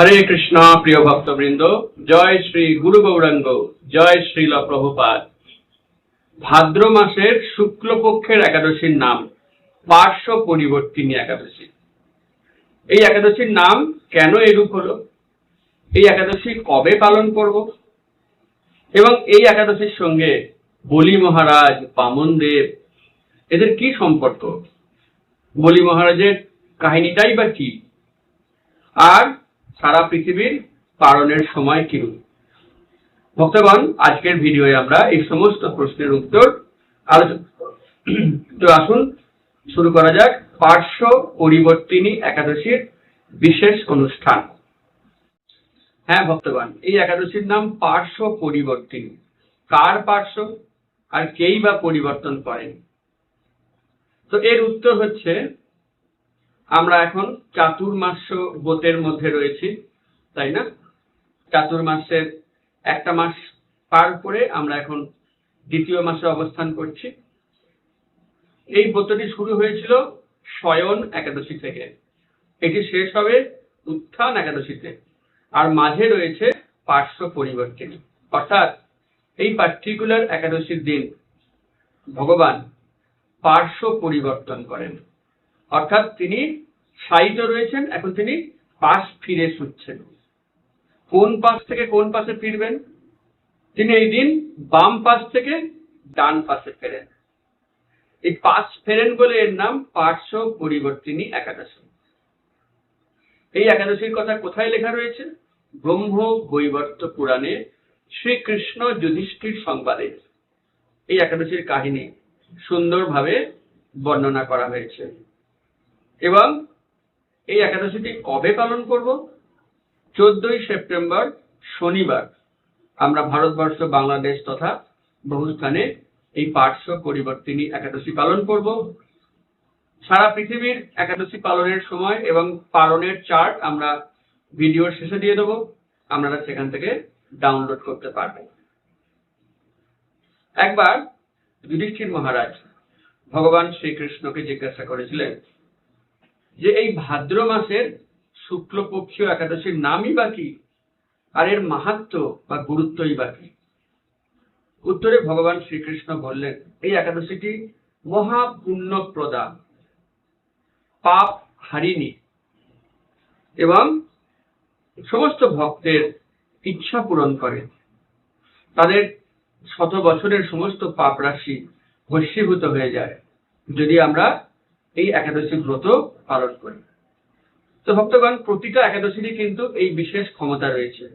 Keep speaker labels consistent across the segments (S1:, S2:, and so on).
S1: হরে কৃষ্ণ, প্রিয় ভক্তবৃন্দ, জয় শ্রী গুরু গৌরাঙ্গ, জয় শ্রীল প্রভুপাদ। ভাদ্র মাসের শুক্লপক্ষের একাদশীর নাম পার্শ্ব পরিবর্তিনী একাদশী। এই একাদশীর নাম কেন এরূপ হলো? এই একাদশী কবে পালন করব? এবং এই একাদশীর সঙ্গে বলি মহারাজ, বামন দেব, এদের কি সম্পর্ক? বলি মহারাজের কাহিনীটাই বা কি? আর সারা পৃথিবীর পালনের সময় কিরূপ ভক্তগণ, আজকের ভিডিওয়ে আমরা এই সমস্ত প্রশ্নের উত্তর আলোচনা তো আসুন, শুরু করা যাক পার্শ্ব পরিবর্তিনী একাদশীর বিশেষ অনুষ্ঠান। হ্যাঁ ভক্তগণ, এই একাদশীর নাম পার্শ্ব পরিবর্তিনী। কার পার্শ্ব? আর কেই বা পরিবর্তন করেন? তো এর উত্তর হচ্ছে আমরা এখন চাতুর্মাস্য ব্রতের মধ্যে রয়েছি, তাই না? চাতুর্মাসের একটা মাস পার করে আমরা এখন দ্বিতীয় মাসে অবস্থান করছি। এই ব্রতটি শুরু হয়েছিল শয়ন একাদশী থেকে। এটি শেষ হবে উত্থান একাদশীতে। আর মাঝে রয়েছে পার্শ্ব পরিবর্তিনী অর্থাৎ এই পার্টিকুলার একাদশীর দিন ভগবান পার্শ্ব পরিবর্তন করেন। অর্থাৎ তিনি সাইড রয়েছেন, এখন তিনি পাশ ফিরে শুচ্ছেন। কোন পাশ থেকে কোন পাশে ফিরবেন? তিনি এই দিন বাম পাশ থেকে ডান পাশে ফেরেন। এই পাশ ফেরেন বলে এর নাম পার্শ্ব পরিবর্তিনী একাদশী। এই একাদশীর কথা কোথায় লেখা রয়েছে? ব্রহ্ম বৈবর্ত পুরাণে শ্রীকৃষ্ণ যুধিষ্ঠির সংবাদে। এই একাদশীর কাহিনী সুন্দরভাবে বর্ণনা করা হয়েছে। এবং এই একাদশীটি কবে পালন করব? চোদ্দই সেপ্টেম্বর, শনিবার। আমরা ভারতবর্ষ, বাংলাদেশ তথা বহু স্থানে এই পার্শ্ব পরিবর্তিনী একাদশী পালন করব। সারা পৃথিবীর একাদশী পালনের সময় এবং পালনের চার্ট আমরা ভিডিওর শেষে দিয়ে দেবো। আপনারা সেখান থেকে ডাউনলোড করতে পারবেন। একবার যুধিষ্ঠির মহারাজ ভগবান শ্রীকৃষ্ণকে জিজ্ঞাসা করেছিলেন যে এই ভাদ্র মাসের শুক্লপক্ষীয় একাদশীর নামই বা কি? আর এর মাহাত্ম বা গুরুত্বই বা কি? উত্তরে ভগবান শ্রীকৃষ্ণ বললেন, এই একাদশীটি মহা পুণ্যপ্রদা পাপ হারিনি এবং সমস্ত ভক্তের ইচ্ছা পূরণ করে। তাদের শত বছরের সমস্ত পাপ রাশি ভস্মীভূত হয়ে যায়। যদি আমরা এই একাদশী ব্রত পালন করি। তো ভক্তগণ, প্রতিটা একাদশীরই কিন্তু এই বিশেষ ক্ষমতা রয়েছে।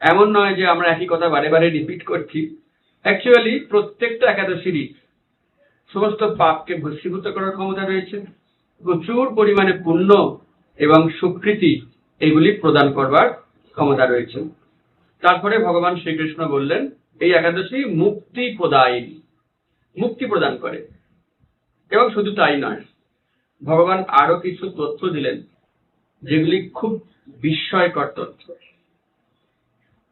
S1: এমন নয় যে আমরা একই কথা বারে বারে রিপিট করছি। অ্যাকচুয়ালি প্রত্যেকটা একাদশীরই সমস্ত পাপকে ভস্মীভূত করার ক্ষমতা রয়েছে। প্রচুর পরিমাণে পুণ্য এবং সুকৃতি এগুলি প্রদান করবার ক্ষমতা রয়েছে। তারপরে ভগবান শ্রীকৃষ্ণ বললেন, এই একাদশী মুক্তি প্রদায়িনী। মুক্তি প্রদান করে। এবং শুধু তাই নয় ভগবান আরও কিছু তথ্য দিলেন, যেগুলি খুব বিস্ময়কর তথ্য।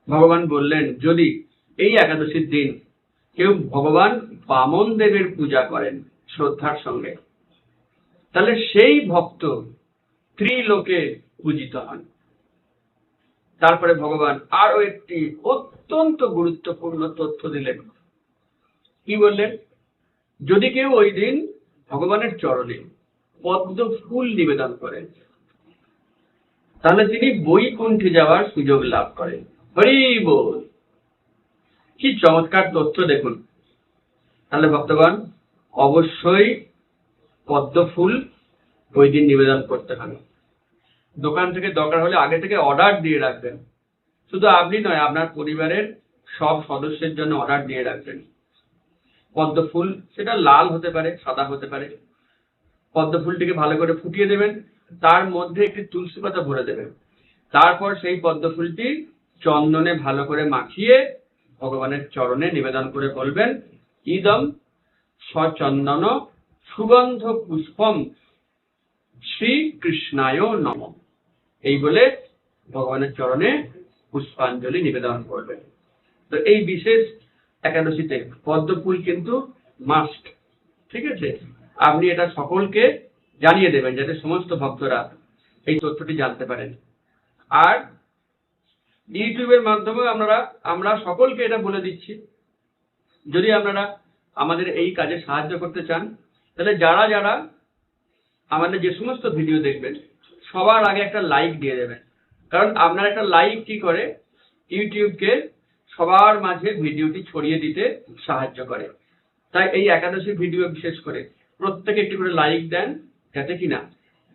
S1: ভগবান বললেন, যদি এই একাদশীর দিন কেউ ভগবান বামন দেবের পূজা করেন শ্রদ্ধার সঙ্গে, তাহলে সেই ভক্ত ত্রিলোকে পূজিত হন। তারপরে ভগবান আরও একটি অত্যন্ত গুরুত্বপূর্ণ তথ্য দিলেন। কি বললেন? যদি কেউ ওই দিন ভগবানের চরণে পদ্ম ফুল নিবেদন করেন। তাহলে তিনি বৈকুণ্ঠে যাওয়ার সুযোগ লাভ করেন। হরি বল। কি চমৎকার তথ্য দেখুন। তাহলে ভক্তগণ, অবশ্যই পদ্ম ফুল ওই দিন নিবেদন করতে হবে। দোকান থেকে দরকার হলে আগে থেকে অর্ডার দিয়ে রাখবেন। শুধু আপনি নয়, আপনার পরিবারের সব সদস্যের জন্য অর্ডার দিয়ে রাখবেন। পদ্ম ফুল, সেটা লাল হতে পারে, সাদা হতে পারে। পদ্ম ফুলটিকে ভালো করে ফুটিয়ে দেবেন, তার মধ্যে একটি তুলসী পাতা ভরে দেবেন। তারপর সেই পদ্ম ফুলটি চন্দনে ভালো করে মাখিয়ে ভগবানের চরণে নিবেদন করে বলবেন, ইদম সচন্দন সুগন্ধ পুষ্পম শ্রীকৃষ্ণায় নম। এই বলে ভগবানের চরণে পুষ্পাঞ্জলি নিবেদন করবেন। তো এই বিশেষ একাদশীতে পদ্ম ফুল কিন্তু মাস্ট, ঠিক আছে? আপনি এটা সকলকে জানিয়ে দেবেন যাতে সমস্ত ভক্তরা এই তথ্যটি জানতে পারেন। আর ইউটিউবের মাধ্যমে আমরা আমরা সকলকে এটা বলে দিচ্ছি। যদি আপনারা আমাদের এই কাজে সাহায্য করতে চান, তাহলে যারা যারা আমাদের যে সমস্ত ভিডিও দেখবেন, সবার আগে একটা লাইক দিয়ে দেবেন। কারণ আপনার একটা লাইক কি করে? ইউটিউবকে সবার মাঝে ভিডিওটি ছড়িয়ে দিতে সাহায্য করে। তাই এই একাদশী ভিডিও বিশেষ করে প্রত্যেকে একটি করে লাইক দেন, যাতে কিনা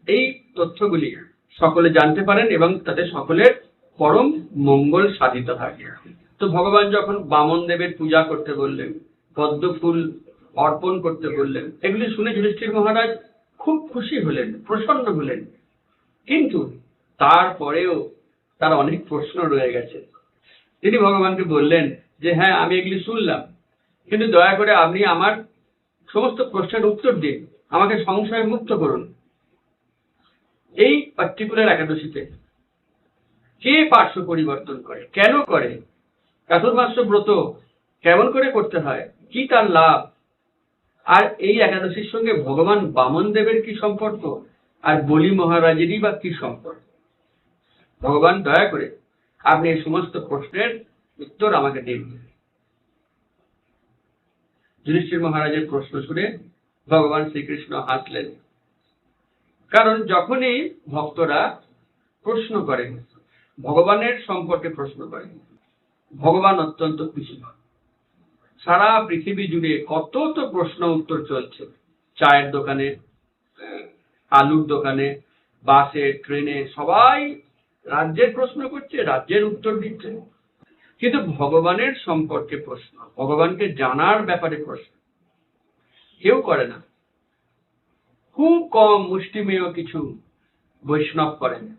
S1: এই তথ্যগুলি সকলে জানতে পারেন এবং তাতে সকলের পরম মঙ্গল সাধিত থাকে। তো ভগবান যখন বামন দেবের পূজা করতে বললেন, পদ্ম ফুল অর্পণ করতে বললেন, এগুলি শুনে যুধিষ্ঠির মহারাজ খুব খুশি হলেন, প্রসন্ন হলেন। কিন্তু তারপরেও তার অনেক প্রশ্ন রয়ে গেছে। তিনি ভগবানকে বললেন যে হ্যাঁ আমি এগুলি শুনলাম। কিন্তু দয়া করে আপনি আমার সমস্ত প্রশ্নের উত্তর দিন আমাকে সংশয় মুক্ত করুন। এই পার্টিকুলার একাদশীতে কে পার্শ্ব পরিবর্তন করে? কেন করে? চাতুর্মাস ব্রত কেমন করে করতে হয়? কি তার লাভ? আর এই একাদশীর সঙ্গে ভগবান বামন দেবের কি সম্পর্ক? আর বলি মহারাজেরই বা কি সম্পর্ক? ভগবান দয়া করে আপনি এই সমস্ত প্রশ্নের উত্তর আমাকে দিন। যুধিষ্ঠির মহারাজের প্রশ্ন শুনে ভগবান শ্রীকৃষ্ণ হাসলেন। কারণ যখনই ভক্তরা প্রশ্ন করেন, ভগবানের সম্পর্কে প্রশ্ন করেন, ভগবান অত্যন্ত খুশি হন। সারা পৃথিবী জুড়ে কত তো প্রশ্ন উত্তর চলছে। চায়ের দোকানে, আলুর দোকানে, বাসে, ট্রেনে সবাই রাজ্যের প্রশ্ন করছে, রাজ্যের উত্তর দিচ্ছে। কিন্তু ভগবানের সম্পর্কে প্রশ্ন, ভগবানকে জানার ব্যাপারে প্রশ্ন। কেউ করে না। খুব কম মুষ্টিমেয় কিছু বৈষ্ণব করেন।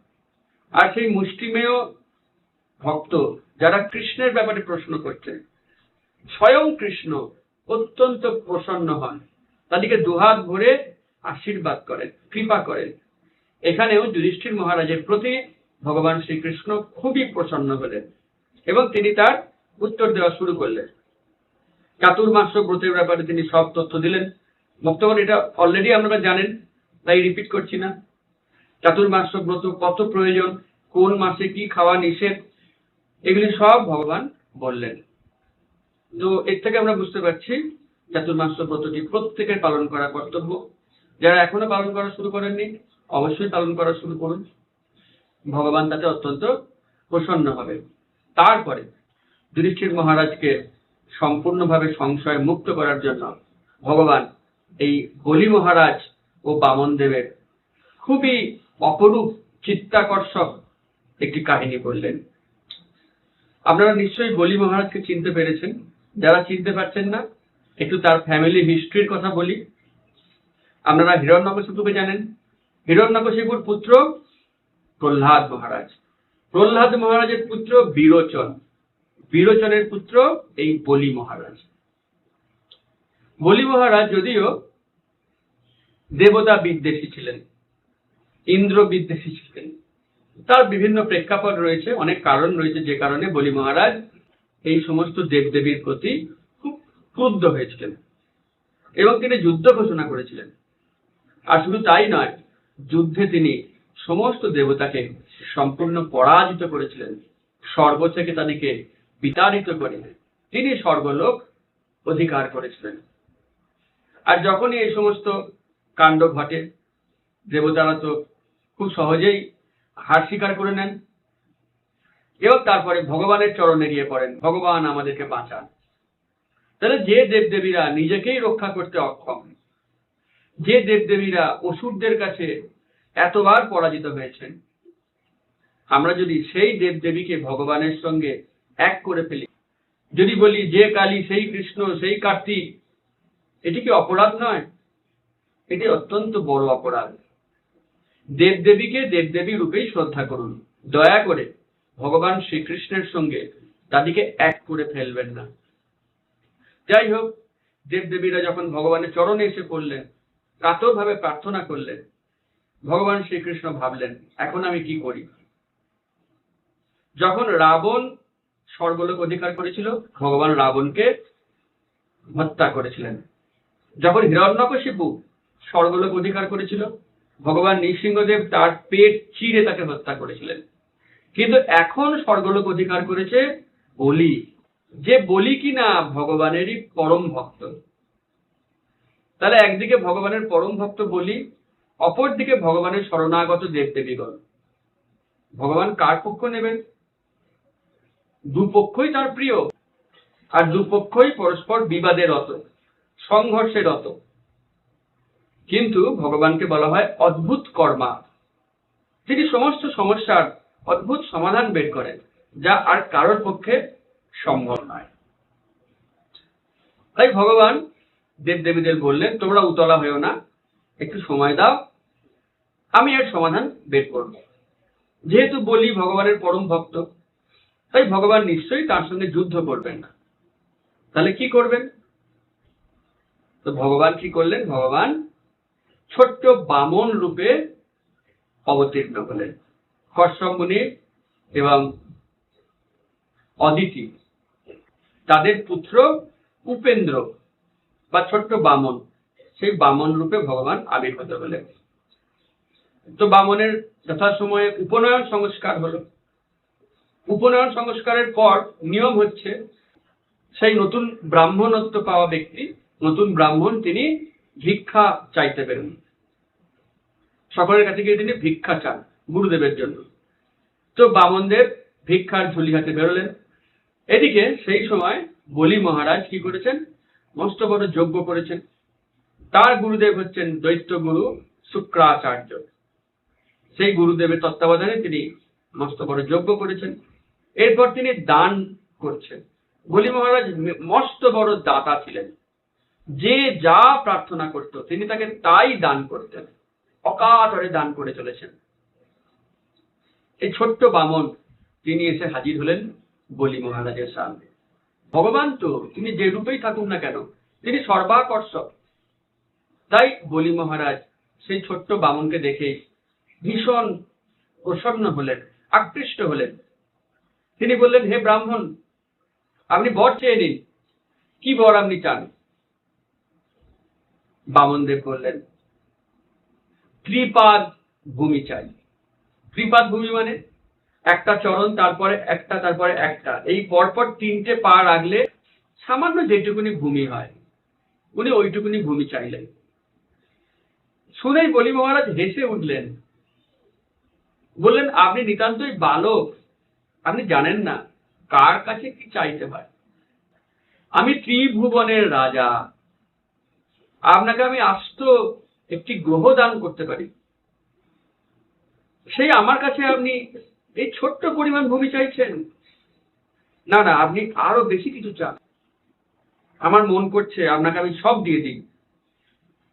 S1: আর সেই মুষ্টিমেয় ভক্ত যারা কৃষ্ণের ব্যাপারে প্রশ্ন করছে, স্বয়ং কৃষ্ণ অত্যন্ত প্রসন্ন হন। তাদেরকে দুহাত ভরে আশীর্বাদ করেন, কৃপা করেন। এখানেও যুধিষ্ঠির মহারাজের প্রতি ভগবান শ্রীকৃষ্ণ খুবই প্রসন্ন হলেন। এবং তিনি তার উত্তর দেওয়া শুরু করলেন। চাতুর্মাস ব্রতের ব্যাপারে তিনি সব তথ্য দিলেন। ভক্তগণ এটা অলরেডি আপনারা জানেন, তাই রিপিট করছি না। চাতুর্মাস ব্রত কত প্রয়োজন, কোন মাসে কি খাওয়া নিষেধ, এগুলি সব ভগবান বললেন। তো এর থেকে আমরা বুঝতে পারছি চাতুর্মাস ব্রতটি প্রত্যেকের পালন করা কর্তব্য। যারা এখনও পালন করা শুরু করেননি, অবশ্যই পালন করা শুরু করুন। ভগবান তাতে অত্যন্ত প্রসন্ন হবে। তারপরে যুধিষ্ঠির মহারাজকে সম্পূর্ণভাবে সংশয় মুক্ত করার জন্য ভগবান এই বলি মহারাজ ও বামন দেবের খুবই অপরূপ চিত্তাকর্ষক একটি কাহিনী বললেন। আপনারা নিশ্চয়ই বলি মহারাজকে চিনতে পেরেছেন। যারা চিনতে পারছেন না, একটু তার ফ্যামিলি হিস্ট্রির কথা বলি। আপনারা হিরণ্যকশিপুকে জানেন। হিরণ্যকশিপুর পুত্র প্রহ্লাদ মহারাজ। প্রহ্লাদ মহারাজের পুত্র বিরোচন। বিরোচনের পুত্র এই বলি মহারাজ। বলি মহারাজ যদিও দেবতা বিদ্বেষী ছিলেন, ইন্দ্র বিদ্বেষী ছিলেন, তার বিভিন্ন প্রেক্ষাপট রয়েছে, অনেক কারণ রয়েছে যে কারণে বলি মহারাজ এই সমস্ত দেবদেবীর প্রতি খুব ক্রুদ্ধ হয়েছিলেন এবং তিনি যুদ্ধ ঘোষণা করেছিলেন। আর শুধু তাই নয়, যুদ্ধে তিনি সমস্ত দেবতাকে সম্পূর্ণ পরাজিত করেছিলেন স্বর্গ থেকে তাদেরকে বিতাড়িত করে তিনি স্বর্গলোক অধিকার করেছিলেন। আর যখনই এই সমস্ত কাণ্ড ঘটে, দেবতারা তো খুব সহজেই হার স্বীকার করে নেন। এবং তারপরে ভগবানের চরণে গিয়ে পড়েন, ভগবান আমাদেরকে বাঁচান। তাহলে যে দেবদেবীরা নিজেকেই রক্ষা করতে অক্ষম, যে দেবদেবীরা অসুরদের কাছে এতবার পরাজিত হয়েছেন আমরা যদি সেই দেবদেবীকে ভগবানের সঙ্গে এক করে ফেলি, যদি বলি যে কালী, সেই কৃষ্ণ, সেই কার্তিক, এটি কি অপরাধ নয়? এটি অত্যন্ত বড় অপরাধ। দেবদেবীকে দেবদেবী রূপেই শ্রদ্ধা করুন। দয়া করে ভগবান শ্রীকৃষ্ণের সঙ্গে তাদেরকে এক করে ফেলবেন না। যাই হোক, দেবদেবীরা যখন ভগবানের চরণে এসে পড়লেন কাতরভাবে প্রার্থনা করলেন, ভগবান শ্রীকৃষ্ণ ভাবলেন, এখন আমি কি করি? যখন রাবণ স্বর্গলোক অধিকার করেছিল, ভগবান রাবণকে হত্যা করেছিলেন। যখন হিরণ্যকশিপু স্বর্গলোক অধিকার করেছিল, ভগবান নৃসিংহদেব তার পেট চিরে তাকে হত্যা করেছিলেন। কিন্তু এখন স্বর্গলোক অধিকার করেছে বলি, যে বলি কিনা ভগবানেরই পরম ভক্ত। তাহলে একদিকে ভগবানের পরম ভক্ত বলি, অপরদিকে ভগবানের শরণাগত দেবদেবীগণ। ভগবান কার পক্ষ নেবেন? দুপক্ষই তার প্রিয় আর দুপক্ষই পরস্পর বিবাদে রত, সংঘর্ষে রত। কিন্তু ভগবানকে বলা হয় অদ্ভুত কর্মা। তিনি সমস্ত সমস্যার অদ্ভুত সমাধান বের করেন, যা আর কারোর পক্ষে সম্ভব নয়। তাই ভগবান দেবদেবীদের বললেন, তোমরা উতলা হয়েও না, একটু সময় দাও, আমি এর সমাধান বের করব। যেহেতু বলি ভগবানের পরম ভক্ত তাই ভগবান নিশ্চয়ই তার সঙ্গে যুদ্ধ করবেন না। তাহলে কি করবেন? তো ভগবান কি করলেন? ভগবান ছোট্ট বামন রূপে অবতীর্ণ হলেন। কশ্যপ এবং অদিতি, তাদের পুত্র উপেন্দ্র বা ছোট্ট বামন, সেই বামন রূপে ভগবান আবির্ভূত হলেন। তো বামনের যথাসময়ে উপনয়ন সংস্কার হলো। উপনয়ন সংস্কারের পর নিয়ম হচ্ছে সেই নতুন ব্রাহ্মণত্ব পাওয়া ব্যক্তি, নতুন ব্রাহ্মণ তিনি ভিক্ষা চাইতে বেরোন। সকলের কাছে গিয়ে তিনি ভিক্ষা চান গুরুদেবের জন্য। তো বামনদেব ভিক্ষার ঝুলি হাতে বেরোলেন। এদিকে সেই সময় বলি মহারাজ কি করেছেন? মস্ত বড় যজ্ঞ করেছেন। তার গুরুদেব হচ্ছেন দৈত্য গুরু শুক্রাচার্য। সেই গুরুদেবের তত্ত্বাবধানে তিনি মস্ত বড় যজ্ঞ করেছেন। এরপর তিনি দান করছেন। বলি মহারাজ, মস্ত বড় দাতা ছিলেন। যে যা প্রার্থনা করত, তিনি তাকে তাই দান করতেন। অকাতরে দান করে চলেছেন। এই ছোট্ট বামন, তিনি এসে হাজির হলেন বলি মহারাজের সামনে। ভগবান তো তিনি যে রূপেই থাকুন না কেন, তিনি সর্বাকর্ষক। তাই বলি মহারাজ, সেই ছোট্ট বামনকে দেখে ভীষণ প্রসন্ন হলেন, আকৃষ্ট হলেন। তিনি বললেন, হে ব্রাহ্মণ, আপনি বর চেয়ে নিন। কি বর আপনি চান? বামনদেব বললেন, ত্রিপাদ ভূমি চাই। ত্রিপাদ ভূমি মানে একটা চরণ, তারপরে একটা তারপরে একটা। এই পরপর তিনটে পা রাখলে সামান্য যেটুকুনি ভূমি হয়, উনি ওইটুকুনি ভূমি চাইলেন। শুনেই বলি মহারাজ, হেসে উঠলেন। বললেন, আপনি নিতান্তই বালক আপনি জানেন না কার কাছে কি চাইতে হয়। আমি ত্রিভুবনের রাজা। আপনাকে আমি আস্ত একটি গ্রহ দান করতে পারি। সেই আমার কাছে আপনি এই ছোট্ট পরিমাণ ভূমি চাইছেন। না না, আপনি আরও বেশি কিছু চান। আমার মন করছে আপনাকে আমি সব দিয়ে দিই।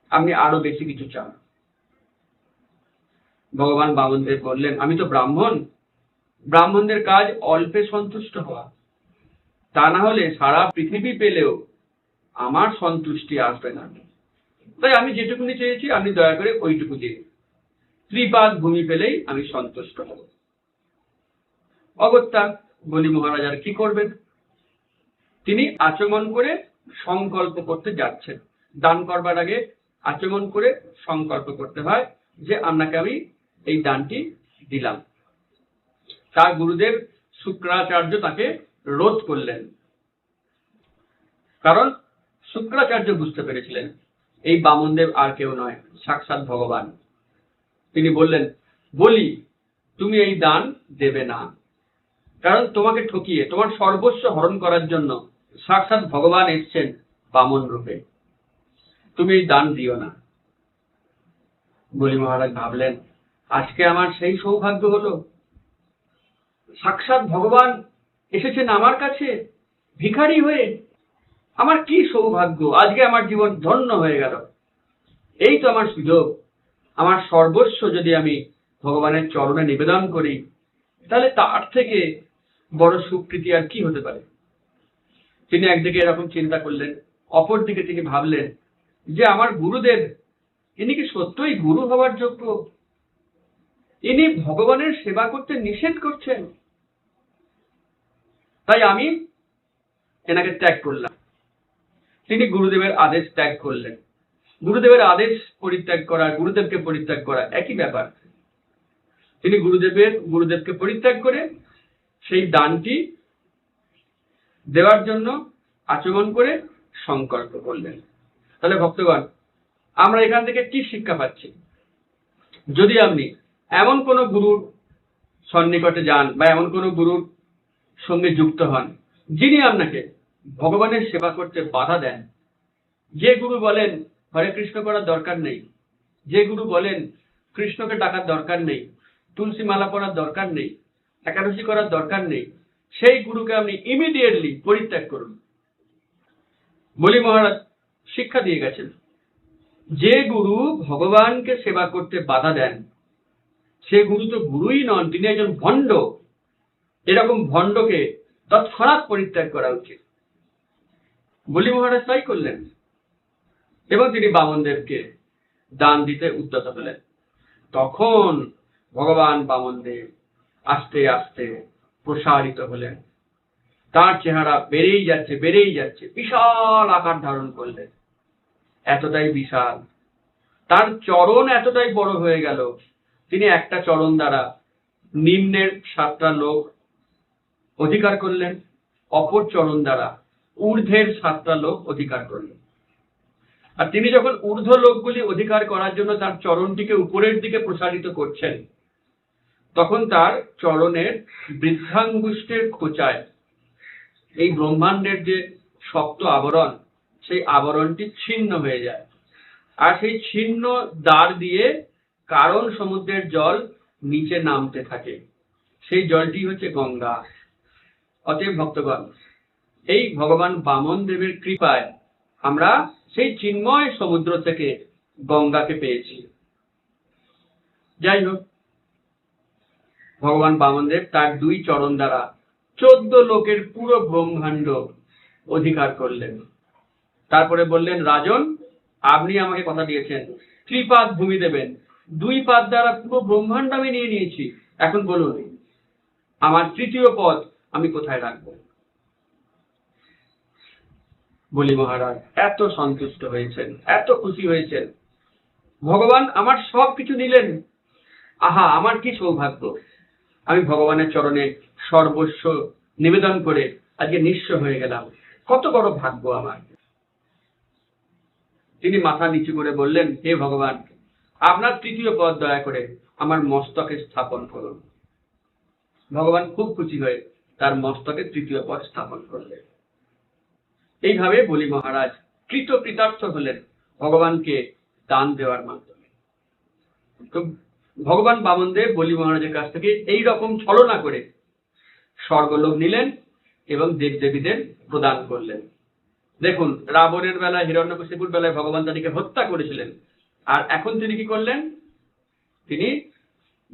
S1: আপনি আরও বেশি কিছু চান। ভগবান বামনদেব বললেন, আমি তো ব্রাহ্মণ ব্রাহ্মণদের কাজ অল্পে সন্তুষ্ট হওয়া। তা না হলে সারা পৃথিবী পেলেও আমার সন্তুষ্টি আসবে না। তাই আমি যেটুকুনি চেয়েছি, আপনি দয়া করে ওইটুকু দিন। ত্রিপাদ ভূমি পেলেই আমি সন্তুষ্ট হব। অগত্যা বলি মহারাজ, আর কি করবেন? তিনি আচমন করে সংকল্প করতে যাচ্ছেন। দান করবার আগে আচমন করে সংকল্প করতে হয় যে, আপনাকে আমি এই দানটি দিলাম। তার গুরুদেব শুক্রাচার্য তাকে রোধ করলেন। কারণ শুক্রাচার্য বুঝতে পেরেছিলেন, এই বামনদেব আর কেউ নয়, সাক্ষাৎ ভগবান। তিনি বললেন, বলি, তুমি এই দান দেবে না। কারণ তোমাকে ঠকিয়ে, তোমার সর্বস্ব হরণ করার জন্য সাক্ষাৎ ভগবান এসছেন বামন রূপে। তুমি এই দান দিও না। বলি মহারাজ ভাবলেন, আজকে আমার সেই সৌভাগ্য হলো। সাক্ষাৎ ভগবান এসেছেন আমার কাছে, ভিখারি হয়ে আমার কি সৌভাগ্য? আজকে আমার জীবন ধন্য হয়ে গেল। এই তো আমার সুযোগ। আমার সর্বস্ব যদি আমি ভগবানের চরণে নিবেদন করি, তাহলে তার থেকে বড় সুকৃতি আর কি হতে পারে? তিনি একদিকে এরকম চিন্তা করলেন অপরদিকে তিনি ভাবলেন যে আমার গুরুদেব, ইনি কি সত্যই গুরু হওয়ার যোগ্য? ইনি ভগবানের সেবা করতে নিষেধ করছেন? তাই আমি এনাকে ত্যাগ করলাম। তিনি গুরুদেবের আদেশ ত্যাগ করলেন। গুরুদেবের আদেশ পরিত্যাগ করা, গুরুদেবকে পরিত্যাগ করা একই ব্যাপার। তিনি গুরুদেবের, গুরুদেবকে পরিত্যাগ করে সেই দানটি দেওয়ার জন্য আচমন করে সংকল্প করলেন। তাহলে ভক্তগণ, আমরা এখান থেকে কি শিক্ষা পাচ্ছি? যদি আপনি এমন কোনো গুরুর সন্নিকটে যান বা এমন কোনো গুরুর সঙ্গে যুক্ত হন। যিনি আপনাকে ভগবানের সেবা করতে বাধা দেন। যে গুরু বলেন, হরে কৃষ্ণ করার দরকার নেই। যে গুরু বলেন, কৃষ্ণকে ডাকার দরকার নেই। তুলসী মালা পরার দরকার নেই। একাদশী করার দরকার নেই। সেই গুরুকে আপনি ইমিডিয়েটলি পরিত্যাগ করুন। বলি মহারাজ, শিক্ষা দিয়ে গেছেন। যে গুরু ভগবানকে সেবা করতে বাধা দেন, সে গুরু তো গুরুই নন, তিনি একজন ভণ্ড। এরকম ভণ্ডকে তৎক্ষণাৎ পরিত্যাগ করা উচিত। বলি মহারাজ, তাই করলেন। এবং তিনি বামনদেবকে দান দিতে উদ্যত হলেন। তখন ভগবান বামনদেব আস্তে আস্তে প্রসারিত হলেন। তার চেহারা বেড়েই যাচ্ছে বেড়েই যাচ্ছে। বিশাল আকার ধারণ করলেন। এতটাই বিশাল। তার চরণ এতটাই বড় হয়ে গেল। তিনি একটা চরণ দ্বারা নিম্নের সাতটা লোক অধিকার করলেন, অপর চরণ দ্বারা ঊর্ধ্বের সাতটা লোক অধিকার করলেন। আর তিনি যখন ঊর্ধ্ব লোকগুলি অধিকার করার জন্য তার চরণটিকে উপরের দিকে প্রসারিত করছেন, তখন তার চরণের বৃদ্ধাঙ্গুষ্ঠের খোঁচায় এই ব্রহ্মাণ্ডের যে শক্ত আবরণ, সেই আবরণটি ছিন্ন হয়ে যায়। আর সেই ছিন্ন দ্বার দিয়ে কারণ সমুদ্রের জল নিচে নামতে থাকে। সেই জলটি হচ্ছে গঙ্গা। অতএব ভক্তগণ, এই ভগবান বামন দেবের কৃপায় আমরা সেই চিন্ময় সমুদ্র থেকে গঙ্গাকে পেয়েছি। যাই হোক ভগবান বামনদেব তার দুই চরণ দ্বারা চোদ্দ লোকের পুরো ব্রহ্মাণ্ড অধিকার করলেন। তারপরে বললেন, রাজন, আপনি আমাকে কথা দিয়েছেন, ত্রিপাদ ভূমি দেবেন। দুই পাদ দ্বারা পুরো ব্রহ্মাণ্ড আমি নিয়ে নিয়েছি। এখন বলুন, আমার তৃতীয় পদ আমি কোথায় রাখব? বলি মহারাজ, এত সন্তুষ্ট হয়েছেন, এত খুশি হয়েছেন। ভগবান আমার সব কিছু নিলেন আহা, আমার কি সৌভাগ্য। আমি ভগবানের চরণে সর্বস্ব নিবেদন করে আজকে নিঃস্ব হয়ে গেলাম। কত বড় ভাগ্য আমার। তিনি মাথা নিচু করে বললেন, হে ভগবান, আপনার তৃতীয় পদ দয়া করে আমার মস্তকে স্থাপন করুন। ভগবান খুব খুশি হয়ে তার মস্তকে তৃতীয় পদ স্থাপন করলেন। এইভাবে বলি মহারাজ, কৃত কৃতার্থ হলেন ভগবানকে দান দেওয়ার মাধ্যমে। তো ভগবান বামনদেব বলি মহারাজের কাছ থেকে এই রকম ছলনা করে স্বর্গলোক নিলেন এবং দেবদেবীদের প্রদান করলেন। দেখুন, রাবণের বেলায়, হিরণ্যকশিপুর বেলায় ভগবান তাদেরকে হত্যা করেছিলেন। আর এখন তিনি কি করলেন? তিনি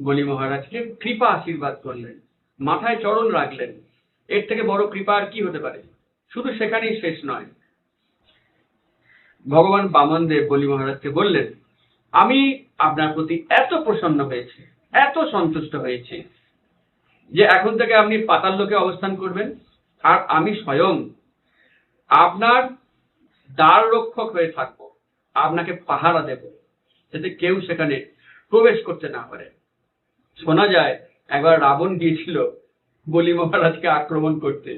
S1: বলি মহারাজকে কৃপা আশীর্বাদ করলেন। মাথায় চরণ রাখলেন। এর থেকে বড় কৃপা আর কি হতে পারে? শুধু সেখানেই শেষ নয়। ভগবান বামনদেব বলি মহারাজকে বললেন, আমি আপনার প্রতি এত প্রসন্ন হয়েছি, এত সন্তুষ্ট হয়েছি যে এখন থেকে আপনি পাতাল লোকে অবস্থান করবেন। আর আমি স্বয়ং আপনার দ্বার রক্ষক হয়ে থাকব, আপনাকে পাহারা দেব, যাতে কেউ সেখানে প্রবেশ করতে না পারে। শোনা যায় একবার রাবণ গিয়েছিল বলি মহারাজকে আক্রমণ করতে।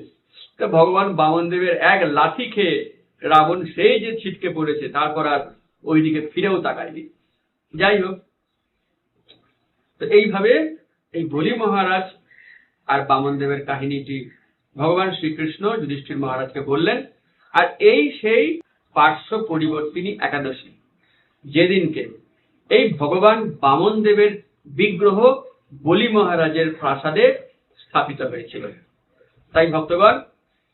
S1: তো ভগবান বামনদেবের এক লাঠি খেয়ে রাবণ সেই যে ছিটকে পড়েছে, তারপর আর ওইদিকে ফিরেও তাকায়নি। যাই হোক, তো এইভাবে এই বলি মহারাজ আর বামনদেবের কাহিনীটি ভগবান শ্রীকৃষ্ণ যুধিষ্ঠির মহারাজকে বললেন, আর এই সেই পার্শ্ব পরিবর্তিনী একাদশী। যেদিনকে এই ভগবান বামন দেবের বিগ্রহ বলি মহারাজের প্রাসাদে স্থাপিত হয়েছিল। তাই ভক্তগণ,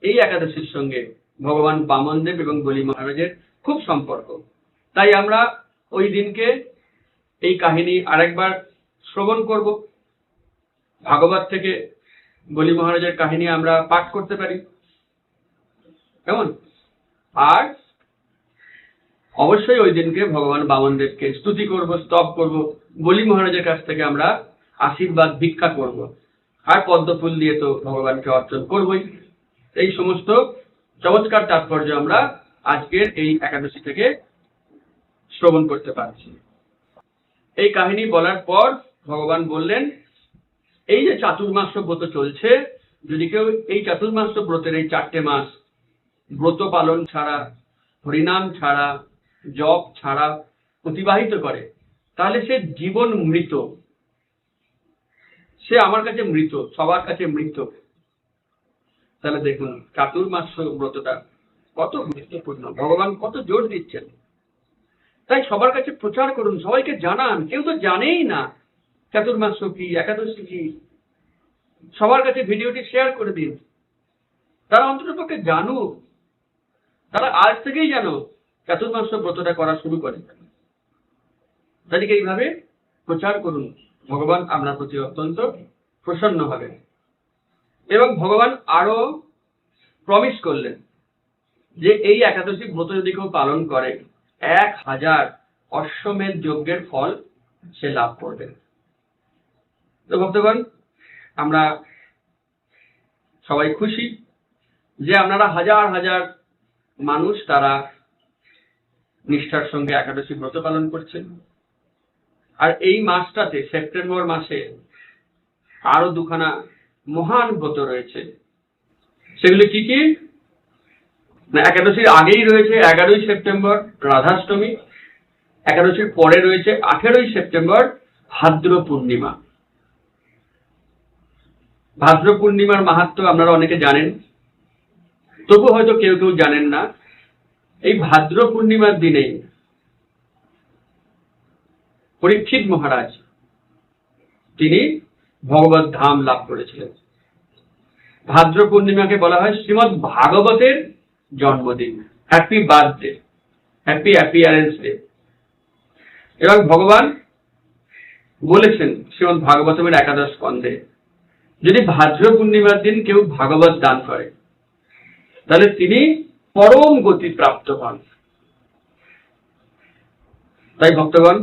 S1: এই একাদশীর সঙ্গে ভগবান বামনদেব এবং বলি মহারাজের খুব সম্পর্ক। তাই আমরা ওই দিনকে এই কাহিনী আরেকবার শ্রবণ করব। ভাগবত থেকে বলি মহারাজের কাহিনী আমরা পাঠ করতে পারি। কেমন? আর অবশ্যই ওই দিনকে ভগবান বামনদেবকে স্তুতি করব, স্তব করব। বলি মহারাজের কাছ থেকে আমরা আশীর্বাদ ভিক্ষা করব। আর পদ্মফুল দিয়ে তো ভগবানকে অর্চন করবই। এই সমস্ত চমৎকার তাৎপর্য আমরা আজকের এই একাদশী থেকে শ্রবণ করতে পারছি। এই কাহিনী বলার পর ভগবান বললেন, এই যে চাতুর্মাস ব্রত চলছে, যদি কেউ এই চাতুর্মাস্য ব্রতের এই চারটে মাস ব্রত পালন ছাড়া, হরিনাম ছাড়া, জপ ছাড়া অতিবাহিত করে, তাহলে সে জীবন মৃত। সে আমার কাছে মৃত, সবার কাছে মৃত। তাহলে দেখুন চাতুর্মাস্য ব্রতটা কত গুরুত্বপূর্ণ। ভগবান কত জোর দিচ্ছেন। তাই সবার কাছে প্রচার করুন, সবাইকে জানান। কেউ তো জানেই না চাতুর্মাস্য কি, একাদশী কি। সবার কাছে ভিডিওটি শেয়ার করে দিন। তারা অন্তত পক্ষে জানুক। তারা আজ থেকেই যেন চাতুর্মাস্য ব্রতটা করা শুরু করে। তাদেরকে এইভাবে প্রচার করুন। ভগবান আপনার প্রতি অত্যন্ত প্রসন্ন হবেন এবং ভগবান আরও প্রমিস করলেন যে এই একাদশী ব্রত যদি কেউ পালন করে, এক হাজার অশ্বমেধ যজ্ঞের ফল সে লাভ করবে। তো ভক্তগণ, আমরা সবাই খুশি যে আপনারা হাজার হাজার মানুষ তারা নিষ্ঠার সঙ্গে একাদশী ব্রত পালন করছেন। আর এই মাসটাতে, সেপ্টেম্বর মাসে আরও দুখানা মহান ব্রত রয়েছে। সেগুলি কি কি? একাদশীর আগেই রয়েছে এগারোই সেপ্টেম্বর রাধাষ্টমী, একাদশীর পরে রয়েছে আঠেরোই সেপ্টেম্বর ভাদ্র পূর্ণিমা ভাদ্র পূর্ণিমার মাহাত্ম আপনারা অনেকে জানেন, তবু হয়তো কেউ কেউ জানেন না। এই ভাদ্র পূর্ণিমার দিনেই পরীক্ষিত মহারাজ, তিনি ভগবত ধাম লাভ করেছিলেন। ভাদ্র পূর্ণিমাকে বলা হয় শ্রীমৎ ভাগবতের জন্মদিন। Happy birthday happy appearance day এবং ভগবান বলেছেন শ্রীমৎ ভাগবতমের একাদশ স্কন্ধে, যদি ভাদ্র পূর্ণিমার দিন কেউ ভাগবত দান করে, তাহলে তিনি পরম গতি প্রাপ্ত হন। তাই ভক্তগণ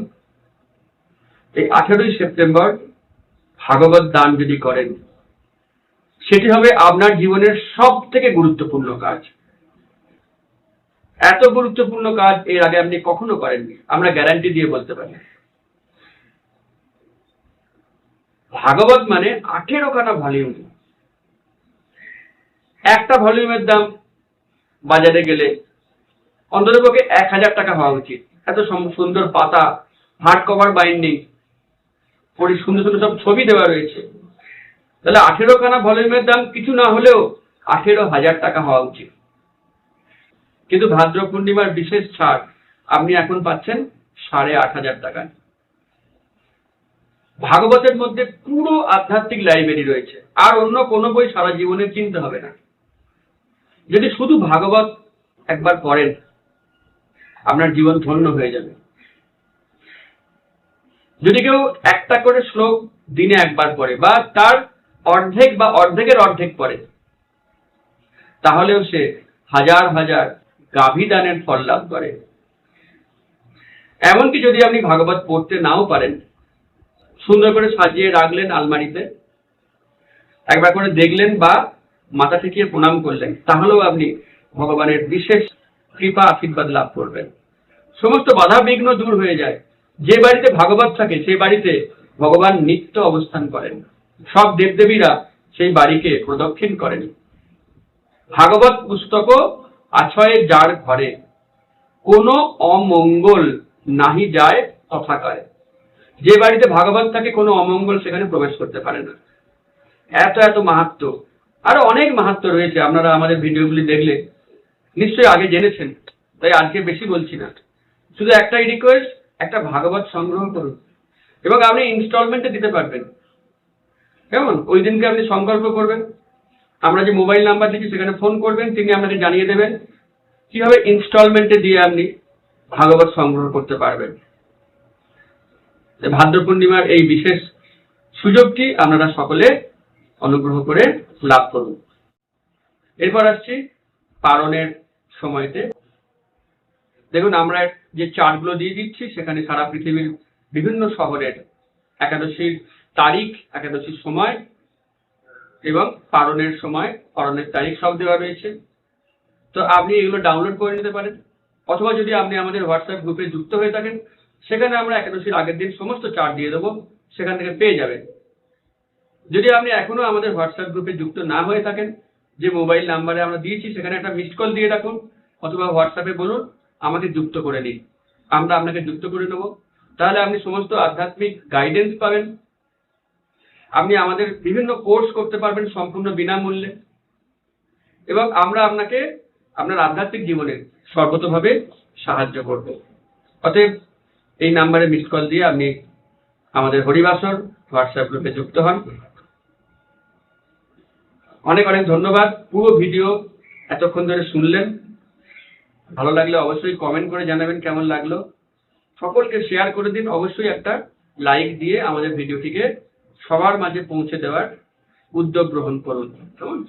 S1: এই আঠেরোই সেপ্টেম্বর ভাগবত দান যদি করেন, সেটি হবে আপনার জীবনের সব থেকে গুরুত্বপূর্ণ কাজ। এত গুরুত্বপূর্ণ কাজ এর আগে আপনি কখনো করেননি, আমরা গ্যারান্টি দিয়ে বলতে পারি। ভাগবত মানে আঠেরো খানা ভলিউম একটা ভলিউমের দাম বাজারে গেলে অন্ততপক্ষে এক হাজার টাকা হওয়া উচিত। এত সুন্দর পাতা হার্ড কভার বাইন্ডিং পরি সুন্দর সুন্দর সব ছবি দেওয়া রয়েছে। তাহলে আঠেরো খানা ভলিউমের দাম কিছু না হলেও আঠেরো হাজার টাকা হওয়া উচিত। কিন্তু ভাদ্র পূর্ণিমার বিশেষ ছাড় আপনি এখন পাচ্ছেন সাড়ে আট হাজার টাকায়। ভাগবতের মধ্যে পুরো আধ্যাত্মিক লাইব্রেরি রয়েছে। আর অন্য কোনো বই সারা জীবনে কিনতে হবে না। যদি শুধু ভাগবত একবার পড়েন, আপনার জীবন ধন্য হয়ে যাবে। যদি কেউ একটা করে শ্লোক দিনে একবার পড়ে বা তার অর্ধেক বা অর্ধেকের অর্ধেক পড়ে, তাহলেও সে হাজার হাজার গাভী দানের ফল লাভ করে। এমনকি যদি আপনি ভাগবত পড়তে নাও পারেন, সুন্দর করে সাজিয়ে রাখলেন আলমারিতে, একবার করে দেখলেন বা মাথা থেকে প্রণাম করলেন, তাহলেও আপনি ভগবানের বিশেষ কৃপা আশীর্বাদ লাভ করবেন। সমস্ত বাধা বিঘ্ন দূর হয়ে যায়। যে বাড়িতে ভাগবত থাকে সেই বাড়িতে ভগবান নিত্য অবস্থান করেন। সব দেবদেবীরা সেই বাড়িকে প্রদক্ষিণ করেন। ভাগবত পুস্তক আছয়ে যার ঘরে। কোনো অমঙ্গল নাহি যায় তথাকায়। যে বাড়িতে ভাগবত থাকে, কোনো অমঙ্গল সেখানে প্রবেশ করতে পারে না। এত এত মাহাত্ম। আরও অনেক মাহাত্ম রয়েছে, আপনারা আমাদের ভিডিওগুলি দেখলে নিশ্চয়ই আগে জেনেছেন, তাই আজকে বেশি বলছি না। শুধু একটাই রিকোয়েস্ট একটা ভাগবত সংগ্রহ করুন। এবং আপনি ইনস্টলমেন্টে দিতে পারবেন। কেমন? ওই দিনকে আপনি সংকল্প করবেন। আমরা যে মোবাইল নাম্বার দিচ্ছি, সেখানে ফোন করবেন, তিনি আপনাকে জানিয়ে দেবেন কীভাবে ইনস্টলমেন্টে দিয়ে আপনি ভাগবত সংগ্রহ করতে পারবেন। ভাদ্র পূর্ণিমার এই বিশেষ সুযোগটি আপনারা সকলে অনুগ্রহ করে লাভ করুন। এরপর আসছি পালনের সময়তে। দেখুন, আমরা যে চার্টগুলো দিয়ে দিচ্ছি, সেখানে সারা পৃথিবীর বিভিন্ন শহরের একাদশীর তারিখ, একাদশীর সময় এবং পালনের সময়, পালনের তারিখ সব দেওয়া রয়েছে। তো আপনি এগুলো ডাউনলোড করে নিতে পারেন। অথবা যদি আপনি আমাদের হোয়াটসঅ্যাপ গ্রুপে যুক্ত হয়ে থাকেন, সেখানে আমরা একাদশীর আগের দিন সমস্ত চার্ট দিয়ে দেবো, সেখান থেকে পেয়ে যাবেন। যদি আপনি এখনও আমাদের হোয়াটসঅ্যাপ গ্রুপে যুক্ত না হয়ে থাকেন, যে মোবাইল নাম্বারে আমরা দিয়েছি, সেখানে একটা মিসড কল দিয়ে রাখুন, অথবা হোয়াটসঅ্যাপে বলুন আমাকে যুক্ত করে নিন। আমরা আপনাকে যুক্ত করে নেব। তাহলে আপনি সমস্ত আধ্যাত্মিক গাইডেন্স পাবেন। আপনি আমাদের বিভিন্ন কোর্স করতে পারবেন সম্পূর্ণ বিনামূল্যে। এবং আমরা আপনাকে আপনার আধ্যাত্মিক জীবনে সর্বতভাবে সাহায্য করব। অতএব এই নাম্বারে মিসড কল দিয়ে আপনি আমাদের হরিবাসর হোয়াটসঅ্যাপ গ্রুপে যুক্ত হন। অনেক অনেক ধন্যবাদ। পুরো ভিডিও এতক্ষণ ধরে শুনলেন। ভালো লাগলে অবশ্যই কমেন্ট করে জানাবেন কেমন লাগল। সকলকে শেয়ার করে দিন অবশ্যই একটা লাইক দিয়ে আমাদের ভিডিওটিকে সবার মাঝে পৌঁছে দেওয়ার উদ্যোগ গ্রহণ করুন। কেমন?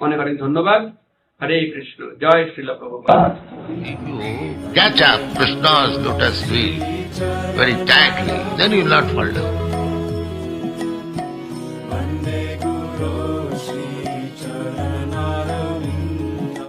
S1: অনেক অনেক ধন্যবাদ। হরে কৃষ্ণ। জয় Srila Prabhupada
S2: feet very tightly, then not fall down.